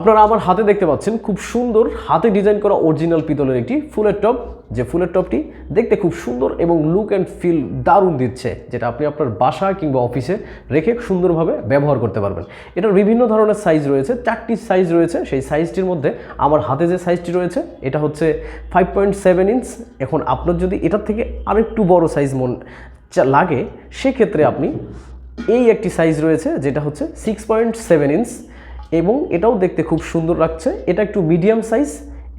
আপনারা আমার হাতে দেখতে পাচ্ছেন খুব সুন্দর হাতে ডিজাইন করা অরিজিনাল পিতলের একটি ফুলের টপ যে ফুলের টপটি দেখতে খুব সুন্দর এবং লুক অ্যান্ড ফিল দারুণ দিচ্ছে, যেটা আপনি আপনার বাসা কিংবা অফিসে রেখে সুন্দরভাবে ব্যবহার করতে পারবেন। এটার বিভিন্ন ধরনের সাইজ রয়েছে, চারটি সাইজ রয়েছে। সেই সাইজটির মধ্যে আমার হাতে যে সাইজটি রয়েছে, এটা হচ্ছে ফাইভ পয়েন্ট সেভেন ইঞ্চ এখন আপনার যদি এটার থেকে আরেকটু বড় সাইজ মন লাগে, সেক্ষেত্রে আপনি এই একটি সাইজ রয়েছে, যেটা হচ্ছে সিক্স পয়েন্ট সেভেন ইঞ্চ এবং এটাও দেখতে খুব সুন্দর লাগছে। এটা একটু মিডিয়াম সাইজ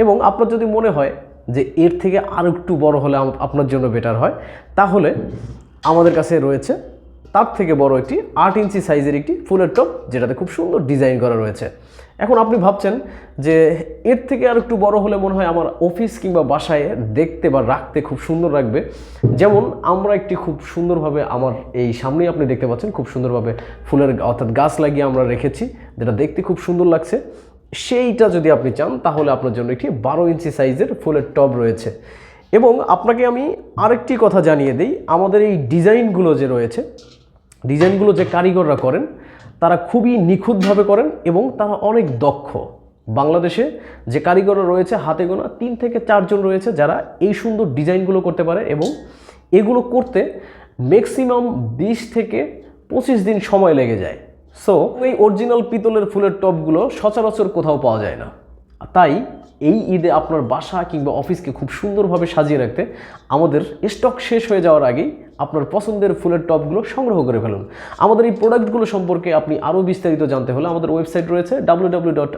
এবং আপনার যদি মনে হয় যে এর থেকে আরও একটু বড় হলে আপনার জন্য বেটার হয়, তাহলে আমাদের কাছে রয়েছে তার থেকে বড় একটি আট ইঞ্চি সাইজের একটি ফুলের টপ যেটাতে খুব সুন্দর ডিজাইন করা রয়েছে। এখন আপনি ভাবছেন যে এর থেকে আর একটু বড় হলে মনে হয় আমার অফিস কিংবা বাসায় দেখতে বা রাখতে খুব সুন্দর রাখবে। যেমন আমরা একটি খুব সুন্দরভাবে আমার এই সামনেই আপনি দেখতে পাচ্ছেন, খুব সুন্দরভাবে ফুলের অর্থাৎ গাছ লাগিয়ে আমরা রেখেছি, যেটা দেখতে খুব সুন্দর লাগছে। সেইটা যদি আপনি চান, তাহলে আপনার জন্য একটি বারো ইঞ্চি সাইজের ফুলের টব রয়েছে। এবং আপনাকে আমি আরেকটি কথা জানিয়ে দিই, আমাদের এই ডিজাইনগুলো যে রয়েছে ডিজাইনগুলো যে কারিগররা করেন, তারা খুবই নিখুঁতভাবে করেন এবং তারা অনেক দক্ষ। বাংলাদেশে যে কারিগররা রয়েছে, হাতে গোনা তিন থেকে চারজন রয়েছে যারা এই সুন্দর ডিজাইনগুলো করতে পারে এবং এগুলো করতে ম্যাক্সিমাম বিশ থেকে পঁচিশ দিন সময় লেগে যায়। সো এই অরিজিনাল পিতলের ফুলের টপগুলো সচরাচর কোথাও পাওয়া যায় না। তাই এই ঈদে আপনার বাসা কিংবা অফিসকে খুব সুন্দরভাবে সাজিয়ে রাখতে আমাদের স্টক শেষ হয়ে যাওয়ার আগেই আপনার পছন্দের ফুলের টপগুলো সংগ্রহ করে ফেলুন। আমাদের এই প্রোডাক্টগুলো সম্পর্কে আপনি আরও বিস্তারিত জানতে হলে আমাদের ওয়েবসাইট রয়েছে ডাব্লিউ ডট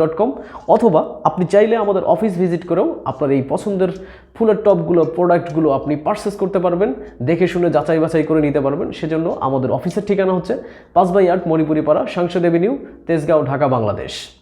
ডট কম অথবা আপনি চাইলে আমাদের অফিস ভিজিট করেও আপনার এই পছন্দের ফুলের টপগুলো, প্রোডাক্টগুলো আপনি পারচেস করতে পারবেন, দেখে শুনে যাচাই বাছাই করে নিতে পারবেন। সেজন্য আমাদের অফিসের ঠিকানা হচ্ছে পাঁচ বাই আট মণিপুরি পাড়া সাংসদ এভিনিউ, তেজগাঁও, ঢাকা, বাংলাদেশ।